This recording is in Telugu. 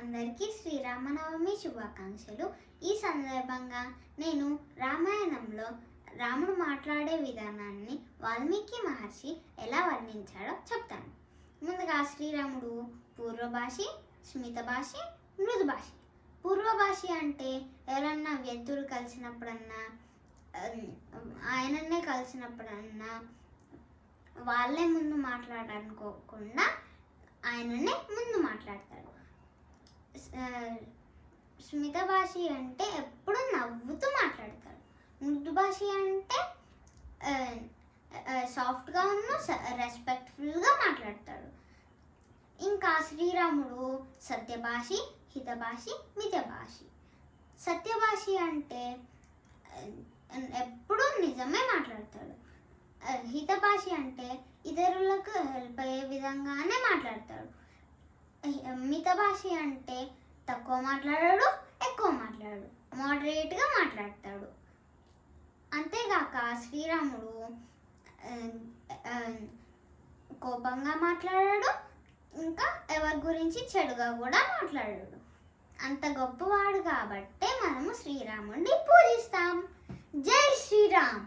అందరికీ శ్రీరామనవమి శుభాకాంక్షలు. ఈ సందర్భంగా నేను రామాయణంలో రాముడు మాట్లాడే విధానాన్ని వాల్మీకి మహర్షి ఎలా వర్ణించాడో చెప్తాను. ముందుగా శ్రీరాముడు పూర్వభాషి స్మితభాషి మృదుభాషి పూర్వభాషి అంటే ఎవరన్నా వ్యక్తులు కలిసినప్పుడన్నా ఆయననే కలిసినప్పుడన్నా వాళ్ళే ముందు మాట్లాడాలనుకోకుండా ఆయననే ముందు మాట్లాడారు స్మిత భాషి అంటే ఎప్పుడు నవ్వుతూ మాట్లాడతాడు. మృదు భాషి అంటే సాఫ్ట్గా ఉన్న రెస్పెక్ట్ఫుల్గా మాట్లాడతాడు. ఇంకా శ్రీరాముడు సత్యభాషి హితభాషి మితభాషి సత్యభాషి అంటే ఎప్పుడూ నిజమే మాట్లాడతాడు. హితభాషి అంటే ఇతరులకు హెల్ప్ అయ్యే విధంగానే మాట్లాడతాడు. మితభాషి అంటే తక్కువ మాట్లాడాడు మాట్లాడాడు. మోడరేట్గా మాట్లాడతాడు. అంతేగాక శ్రీరాముడు కోపంగా మాట్లాడాడు. ఇంకా ఎవరి గురించి చెడుగా కూడా మాట్లాడాడు. అంత గొప్పవాడు కాబట్టే మనము శ్రీరాముడిని పూజిస్తాం. జై శ్రీరామ్!